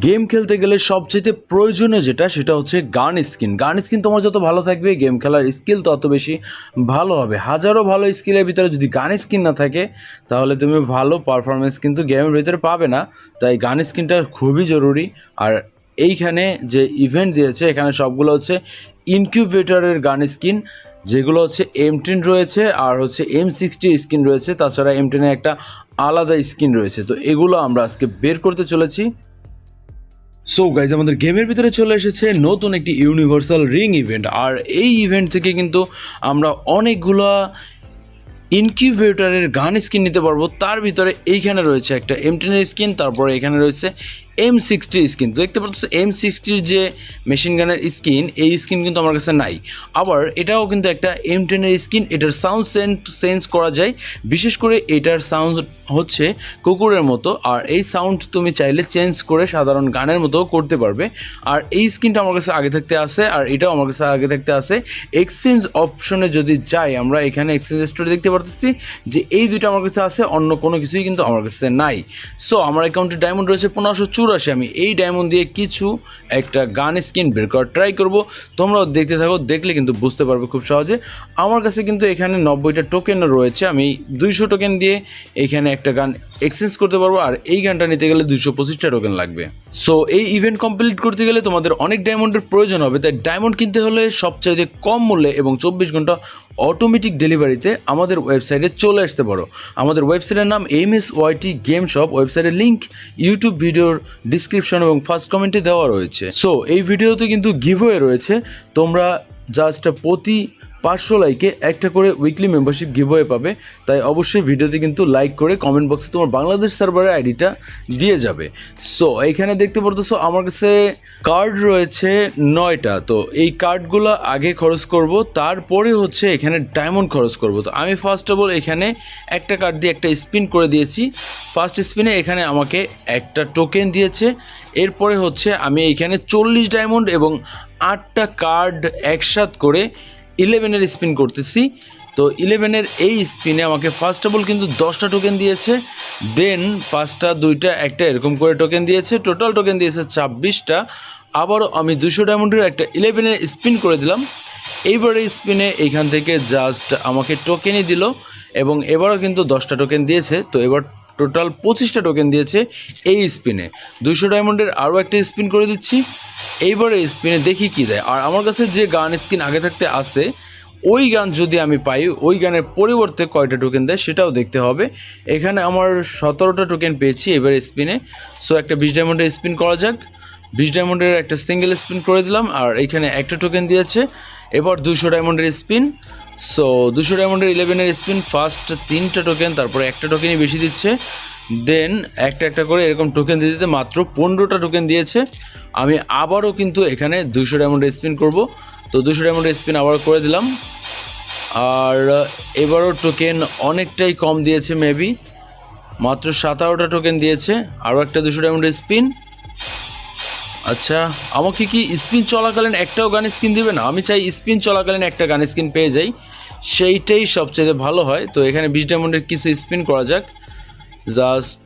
Game খেলতে গেলে সবচেয়ে প্রয়োজনীয় যেটা, সেটা হচ্ছে গান স্কিন। গান স্কিন তোমার যত ভালো থাকবে, গেম খেলার স্কিল তত বেশি ভালো হবে। হাজারো ভালো স্কিলের ভিতরে যদি গান স্কিন না থাকে, তাহলে তুমি ভালো পারফরমেন্স কিন্তু গেমের ভিতরে পাবে না। তাই গান স্কিনটা খুবই জরুরি। আর এইখানে যে ইভেন্ট দিয়েছে, এখানে সবগুলো হচ্ছে ইনকিউবেটরের গান স্কিন, যেগুলো হচ্ছে এম টেন রয়েছে আর হচ্ছে এম সিক্সটি স্কিন রয়েছে। তাছাড়া এম টেনের একটা আলাদা স্কিন রয়েছে। তো এগুলো আমরা আজকে বের করতে চলেছি। সো গাইজ আমাদের গেমের ভিতরে চলে এসেছে নতুন একটি ইউনিভার্সাল রিং ইভেন্ট আর এই ইভেন্ট থেকে কিন্তু আমরা অনেকগুলা ইনকিউবেটরের গান স্কিন নিতে পারব। তার ভিতরে এইখানে রয়েছে একটা এমটিনের স্কিন তারপরে এখানে রয়েছে এম সিক্সটির স্কিন তো দেখতে পাচ্ছ এম সিক্সটির যে মেশিন গানের স্কিন এই স্কিন কিন্তু আমার কাছে নাই। আবার এটাও কিন্তু একটা এম টেনের স্কিন এটার সাউন্ড সেন্ট সেন্স করা যায়। বিশেষ করে এটার সাউন্ড হচ্ছে কুকুরের মতো, আর এই সাউন্ড তুমি চাইলে চেঞ্জ করে সাধারণ গানের মতো করতে পারবে। আর এই স্কিনটা আমার কাছে আগে থাকতে আসে আর এটাও আমার কাছে আগে থাকতে আসে এক্সচেঞ্জ অপশনে যদি যাই, আমরা এখানে এক্সচেঞ্জ স্টোরে দেখতে পারতেছি যে এই দুইটা আমার কাছে আছে, অন্য কোনো কিছুই কিন্তু আমার কাছে নাই। সো আমার অ্যাকাউন্টে ডায়মন্ড রয়েছে পনেরোশো চুরাশি আমি এই ডায়মন্ড দিয়ে কিছু একটা গান স্কিন বের করার ট্রাই করব। তোমরাও দেখতে থাকো, দেখলে কিন্তু বুঝতে পারবে খুব সহজে। আমার কাছে কিন্তু এখানে নব্বইটা টোকেন রয়েছে। আমি দুইশো টোকেন দিয়ে এখানে একটা গান এক্সচেঞ্জ করতে পারব আর এই গানটা নিতে গেলে দুইশো পঁচিশটা টোকেন লাগবে। সো এই ইভেন্ট কমপ্লিট করতে গেলে তোমাদের অনেক ডায়মন্ডের প্রয়োজন হবে। তাই ডায়মন্ড কিনতে হলে সবচাইতে কম মূল্যে এবং চব্বিশ ঘণ্টা অটোমেটিক ডেলিভারিতে আমাদের ওয়েবসাইটে চলে আসতে পারো। আমাদের ওয়েবসাইটের নাম M S Y T game shop ওয়েবসাইটের লিঙ্ক ইউটিউব ভিডিওর ডিসক্রিপশন এবং ফার্স্ট কমেন্টে দেওয়া রয়েছে। সো এই ভিডিওতে কিন্তু গিভওয়ে রয়েছে। তোমরা জাস্ট প্রতি পাঁচশো লাইকে একটা করে উইকলি মেম্বারশিপ গিভওয়ে পাবে। তাই অবশ্যই ভিডিওতে কিন্তু লাইক করে কমেন্ট বক্সে তোমার বাংলাদেশ সার্ভারের আইডিটা দিয়ে যাবে। সো এইখানে দেখতে পারতেছো আমার কাছে কার্ড রয়েছে নয়টা। তো এই কার্ডগুলো আগে খরচ করব, তারপরে হচ্ছে এখানে ডায়মন্ড খরচ করব। তো আমি ফার্স্ট অফ অল এখানে একটা কার্ড দিয়ে একটা স্পিন করে দিয়েছি। ফার্স্ট স্পিনে এখানে আমাকে একটা টোকেন দিয়েছে। এরপরে হচ্ছে আমি এখানে চল্লিশ ডায়মন্ড এবং আটটা কার্ড একসাথ করে ইলেভেনের স্পিন করতেছি। তো ইলেভেনের এই স্পিনে আমাকে ফার্স্ট অফ অল কিন্তু দশটা টোকেন দিয়েছে দেন পাঁচটা, দুইটা, একটা এরকম করে টোকেন দিয়েছে টোটাল টোকেন দিয়েছে ছাব্বিশটা। আবারও আমি দুশো ডায়মন্ডের একটা ইলেভেনের স্পিন করে দিলাম। এইবারে স্পিনে এইখান থেকে জাস্ট আমাকে টোকেনই দিল এবং এবারও কিন্তু দশটা টোকেন দিয়েছে। তো এবার টোটাল পঁচিশটা টোকেন দিয়েছে এই স্পিনে। দুশো ডায়মন্ডের আরও একটা স্পিন করে দিচ্ছি। এইবারে স্পিনে দেখি কি দেয় আর আমার কাছে যে গান স্কিন আগে থাকতে আছে, ওই গান যদি আমি পাই, ওই গানের পরিবর্তে কয়টা টোকেন দেয় সেটাও দেখতে হবে। এখানে আমার সতেরোটা টোকেন পেয়েছি এবারে স্পিনে। সো একটা বিশ ডায়মন্ডের স্পিন করা যাক। বিশ ডায়মন্ডের একটা সিঙ্গেল স্পিন করে দিলাম, আর এখানে একটা টোকেন দিয়েছে। এবার দুশো ডায়মন্ডের স্পিন সো দুশো ডায়মন্ডের ইলেভেনের স্পিন ফার্স্ট তিনটা টোকেন তারপরে একটা টোকেনই বেশি দিচ্ছে। দেন একটা একটা করে এরকম টোকেন দিতে দিতে মাত্র পনেরোটা টোকেন দিয়েছে। আমি আবারও কিন্তু এখানে দুশো ডায়মন্ডের স্পিন করব। তো দুশো ডায়মন্ডের স্পিন আবার করে দিলাম। আর এবারও টোকেন অনেকটাই কম দিয়েছে মেবি মাত্র সাতারোটা টোকেন দিয়েছে। আরও একটা দুশো ডায়মন্ডের স্পিন আচ্ছা আমাকে কি স্পিন চলাকালীন একটাও গান স্কিন দিবে না? আমি চাই স্পিন চলাকালীন একটা গান স্কিন পেয়ে যাই। সেইটাই সবচেয়ে ভালো হয়। তো এখানে বিশ ডায়মন্ডের কিছু স্পিন করা যাক। জাস্ট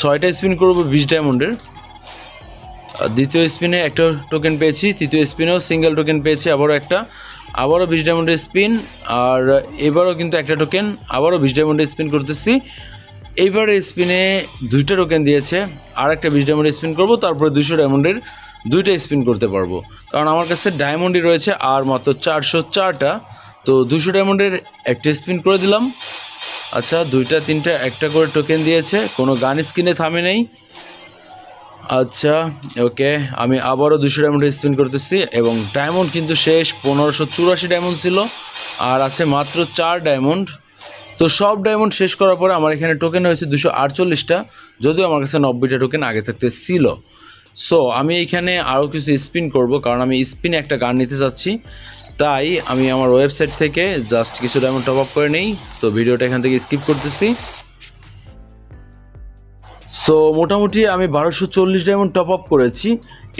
ছয়টা স্পিন করব বিশ ডায়মন্ডের দ্বিতীয় স্পিনে একটা টোকেন পেয়েছি, তৃতীয় স্পিনেও সিঙ্গেল টোকেন পেয়েছি, আবারও একটা। আবারও বিশ ডায়মন্ডের স্পিন আর এবারও কিন্তু একটা টোকেন আবারও বিশ ডায়মন্ডের স্পিন করতেছি। এইবারে স্পিনে দুইটা টোকেন দিয়েছে আর একটা বিশ ডায়মন্ডের স্পিন করব, তারপরে দুশো ডায়মন্ডের দুইটা স্পিন করতে পারব। কারণ আমার কাছে ডায়মন্ডই রয়েছে আর মাত্র চারশো চারটা, তো দুশো ডায়মন্ডের একটা স্পিন করে দিলাম। আচ্ছা দুইটা, তিনটা, একটা করে টোকেন দিয়েছে, কোনো গান স্ক্রিনে থামে নেই। আচ্ছা ওকে, আমি আবারও দুশো ডায়মন্ডের স্পিন করতেছি, এবং ডায়মন্ড কিন্তু শেষ, পনেরোশো চুরাশি ডায়মন্ড ছিল, আর আছে মাত্র চার ডায়মন্ড তো সব ডায়মন্ড শেষ করার পরে আমার এখানে টোকেন হয়েছে দুশো আটচল্লিশটা, যদিও আমার কাছে নব্বইটা টোকেন আগে থাকতে ছিল। সো আমি এখানে আরও কিছু স্পিন করব, কারণ আমি স্পিনে একটা গান নিতে চাচ্ছি। তাই আমি আমার ওয়েবসাইট থেকে জাস্ট কিছু ডায়মন্ড টপ আপ করে নেই, তো ভিডিওটা এখান থেকে স্কিপ করতেছি। সো মোটামুটি আমি বারোশো চল্লিশ ডায়মন্ড টপ আপ করেছি।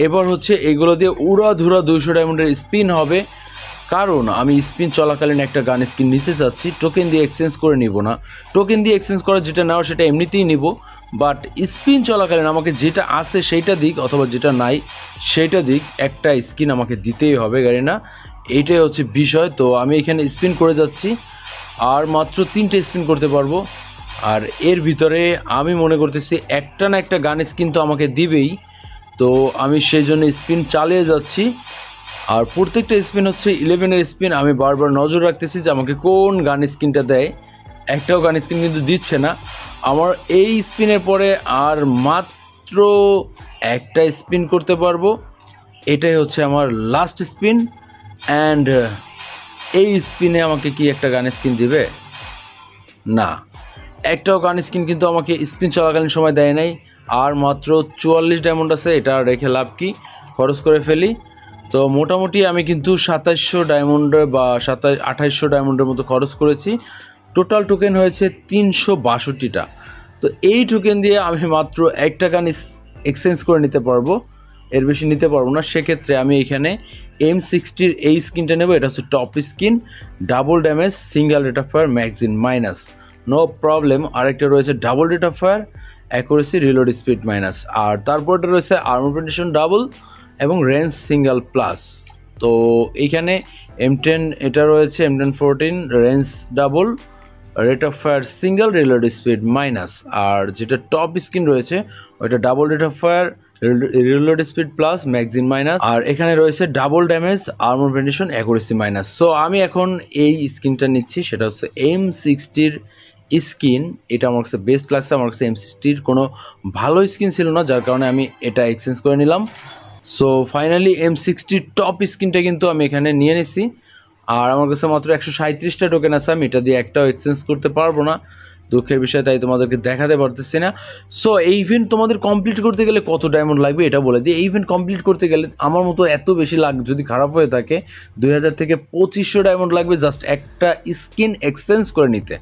এবার হচ্ছে এগুলো দিয়ে উড়া ধুরা দুইশো ডায়মন্ডের স্পিন হবে। কারণ আমি স্পিন চলাকালীন একটা গান স্কিন নিতে চাচ্ছি টোকেন দিয়ে এক্সচেঞ্জ করে নিব না। টোকেন দিয়ে এক্সচেঞ্জ করা যেটা নেওয়া সেটা এমনিতেই নিব। বাট স্পিন চলাকালীন আমাকে যেটা আছে সেইটা দিক অথবা যেটা নাই সেইটা দিক একটা স্কিন আমাকে দিতেই হবে গাড়ি না। এইটাই হচ্ছে বিষয়। তো আমি এখানে স্পিন করে যাচ্ছি। আর মাত্র তিনটে স্পিন করতে পারব। আর এর ভিতরে আমি মনে করতেছি একটা না একটা গান স্কিন তো আমাকে দিবেই। তো আমি সেই জন্য স্পিন চালিয়ে যাচ্ছি। আর প্রত্যেকটা স্পিন হচ্ছে ইলেভেনের স্পিন আমি বারবার নজর রাখতেছি যে আমাকে কোন গান স্কিনটা দেয়। একটাও গান স্কিন কিন্তু দিচ্ছে না। আমার এই স্পিনের পরে আর মাত্র একটা স্পিন করতে পারব। এটাই হচ্ছে আমার লাস্ট স্পিন অ্যান্ড এই স্পিনে আমাকে কি একটা গান স্কিন দিবে? না। একটাও গান স্কিন কিন্তু আমাকে স্পিন চলাকালীন সময় দেয় নাই। আর মাত্র চুয়াল্লিশ ডায়মন্ড আছে, এটা রেখে লাভ কি? খরচ করে ফেলি। তো মোটামুটি আমি কিন্তু সাতাইশশো ডায়মন্ডে বা সাতাশ আঠাইশশো ডায়মন্ডের মতো খরচ করেছি। টোটাল টোকেন হয়েছে তিনশো বাষট্টিটা। তো এই টোকেন দিয়ে আমি মাত্র একটা গান এক্সচেঞ্জ করে নিতে পারব। এর বেশি নিতে পারব না, সেক্ষেত্রে আমি এখানে এম সিক্সটির এই স্কিনটা নেব, এটা হচ্ছে top skin double damage single rate of fire magazine minus no problem আরেকটা রয়েছে double rate of fire accuracy reload speed minus আর তারপরটা রয়েছে আর্মর পেন্টেশন ডাবল এবং রেঞ্জ সিঙ্গেল প্লাস তো এইখানে এম টেন এটা রয়েছে M ten fourteen range double rate of fire single reload speed minus আর যেটা টপ স্ক্রিন রয়েছে, ওইটা double rate of fire reload speed plus, magazine minus, আর এখানে রয়েছে double damage, armour penetration accuracy minus. So আমি এখন এই স্কিনটা নিচ্ছি, সেটা হচ্ছে এম সিক্সটির স্কিন। এটা আমার কাছে বেস্ট লাগছে, আমার কাছে এম সিক্সটির কোনো ভালো স্কিন ছিল না, যার কারণে আমি এটা এক্সচেঞ্জ করে নিলাম। সো ফাইনালি এম সিক্সটির টপ স্কিনটা কিন্তু আমি এখানে নিয়ে নিছি। আর আমার কাছে মাত্র একশো সাঁত্রিশটা টোকেন আছে, আমি এটা দিয়ে একটাও এক্সচেঞ্জ করতে পারব না। দুঃখের বিষয়, তাই তোমাদেরকে দেখাতে পারতেছি না। সো এই ইভেন্ট তোমাদের কমপ্লিট করতে গেলে কত ডায়মন্ড লাগবে এটা বলে দিই। এই ইভেন্ট কমপ্লিট করতে গেলে আমার মতো এত বেশি লাগ, যদি খারাপ হয়ে থাকে, দুই হাজার থেকে পঁচিশশো ডায়মন্ড লাগবে জাস্ট একটা স্কিন এক্সচেঞ্জ করে নিতে।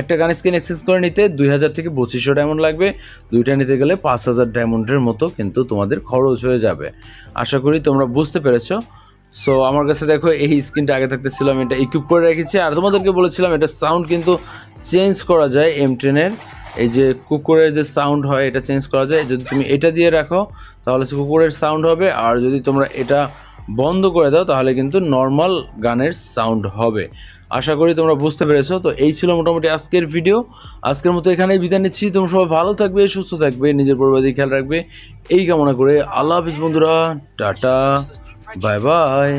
একটা গান স্কিন এক্সচেঞ্জ করে নিতে, দুই হাজার থেকে পঁচিশশো ডায়মন্ড লাগবে। দুইটা নিতে গেলে পাঁচ হাজার ডায়মন্ডের মতো কিন্তু তোমাদের খরচ হয়ে যাবে। আশা করি তোমরা বুঝতে পেরেছ। সো আমার কাছে দেখো, এই স্ক্রিনটা আগে থাকতে ছিল আমি এটা ইকুইপ করে রেখেছি। আর তোমাদেরকে বলেছিলাম, এটা সাউন্ড কিন্তু চেঞ্জ করা যায় এম টেনের এই যে কুকুরের যে সাউন্ড হয় এটা চেঞ্জ করা যায়। যদি তুমি এটা দিয়ে রাখো তাহলে সে কুকুরের সাউন্ড হবে। আর যদি তোমরা এটা বন্ধ করে দাও তাহলে কিন্তু নর্মাল গানের সাউন্ড হবে। আশা করি তোমরা বুঝতে পেরেছ। তো এই ছিল মোটামুটি আজকের ভিডিও আজকের মতো এখানেই বিদায় নিচ্ছি। তোমরা সবাই ভালো থাকবে সুস্থ থাকবে নিজের পরিবারের খেয়াল রাখবে। এই কামনা করে আল্লাহ হাফিজ বন্ধুরা টাটা বাই বাই